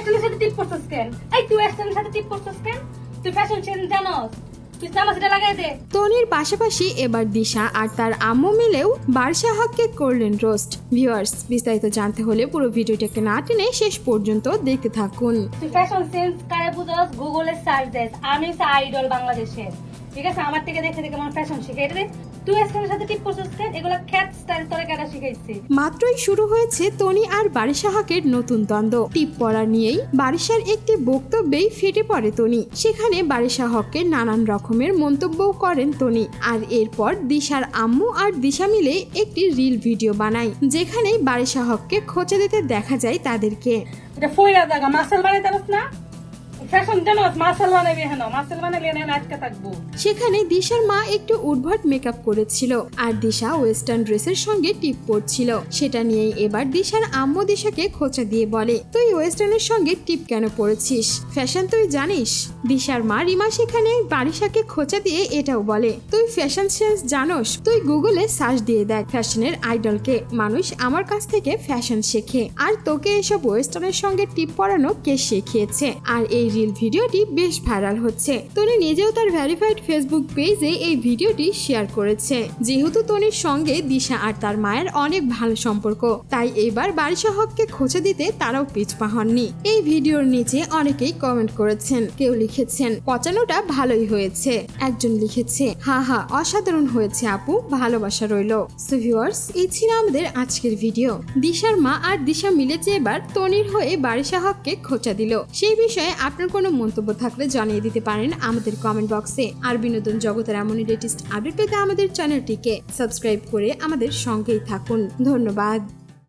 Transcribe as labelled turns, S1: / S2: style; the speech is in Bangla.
S1: ওয়েস্টার্নের সাথে টিপ করছিস কেন? এই তুই ওয়েস্টার্নের সাথে টিপ করছিস কেন? তুই ফ্যাশন জানোস?
S2: তনির পাশাপাশি এবার দিশা আর তার আম্মু মিলেও বার্ষা হককে করলেন রোস্ট ভিউয়ার্স বিস্তারিত জানতে হলে পুরো ভিডিওটাকে না টেনে শেষ পর্যন্ত দেখতে থাকুন।
S1: ফ্যাশন সেন্স কারে বুঝাস? গুগলে সার্চ দেস। আমি আইডল বাংলাদেশের। ঠিক আছে? আমার থেকে দেখে দেখে আমার ফ্যাশন শিখে। এটা তুই সাথে টিপ করছিস কেন? এগুলো খ্যাত স্টাইল তোরে কাটা শিখাইছি
S2: মাত্রই শুরু হয়েছে তনি আর বারিশা হকের নতুন দ্বন্দ্ব। টিপ পড়া নিয়েই বারিশার একটি বক্তব্যেই ফেটে পড়ে তনি। সেখানে বারিশা হককে নানান রকমের মন্তব্যও করেন তনি। আর এরপর দিশার আম্মু আর দিশা মিলে একটি রিল ভিডিও বানায় যেখানে বারিশা হককে খোঁচা দিতে দেখা যায় তাদেরকে।
S1: এটা ফইরা জায়গা মাসেল না?
S2: সেখানে দিশার মা একটু উদ্ভট মেকআপ করেছিল আর দিশা ওয়েস্টার্ন ড্রেসের সঙ্গে টিপ পরছিল। সেটা নিয়েই এবার দিশার আম্মু দিশাকে খোঁচা দিয়ে বলে, তুই ওয়েস্টার্নের সঙ্গে টিপ কেন পরেছিস? ফ্যাশন তুই জানিস? দিশার মা রিমা সেখানে বারিশাকে খোঁচা দিয়ে এটাও বলে, তুই ফ্যাশন সেন্স জানোস? তুই গুগলে সার্চ দিয়ে দেখ ফ্যাশনের আইডলকে মানুষ আমার কাছ থেকে ফ্যাশন শেখে। আর তোকে এসব ওয়েস্টার্নের সঙ্গে টিপ পরানো কে শিখিয়েছে? আর এই রিল ভিডিওটি বেশ ভাইরাল হচ্ছে। তনি নিজেও তার ভ্যারিফাইড ফেসবুক পেজে এই ভিডিওটি শেয়ার করেছে। যেহেতু তনির সঙ্গে দিশা আর তার মায়ের অনেক ভালো সম্পর্ক, তাই এবার বারিশা হককে খোঁচা দিতে তারাও পিছপা হননি। এই ভিডিওর নিচে অনেকেই কমেন্ট করেছেন, কেউ লিখেছেন, পচানোটা ভালোই হয়েছে। একজন লিখেছে, হা হা, অসাধারণ হয়েছে আপু, ভালোবাসা রইল। সো ভিউয়ার্স এই ছিল আমাদের আজকের ভিডিও। দিশার মা আর দিশা মিলেছে এবার তনির হয়ে বারিশা হককে খোঁচা দিল। সেই বিষয়ে আপনার কোনো মন্তব্য থাকলে জানিয়ে দিতে পারেন আমাদের কমেন্ট বক্সে আর বিনোদন জগতের এমনই লেটেস্ট আপডেট পেতে আমাদের চ্যানেলটিকে সাবস্ক্রাইব করে আমাদের সঙ্গেই থাকুন। ধন্যবাদ।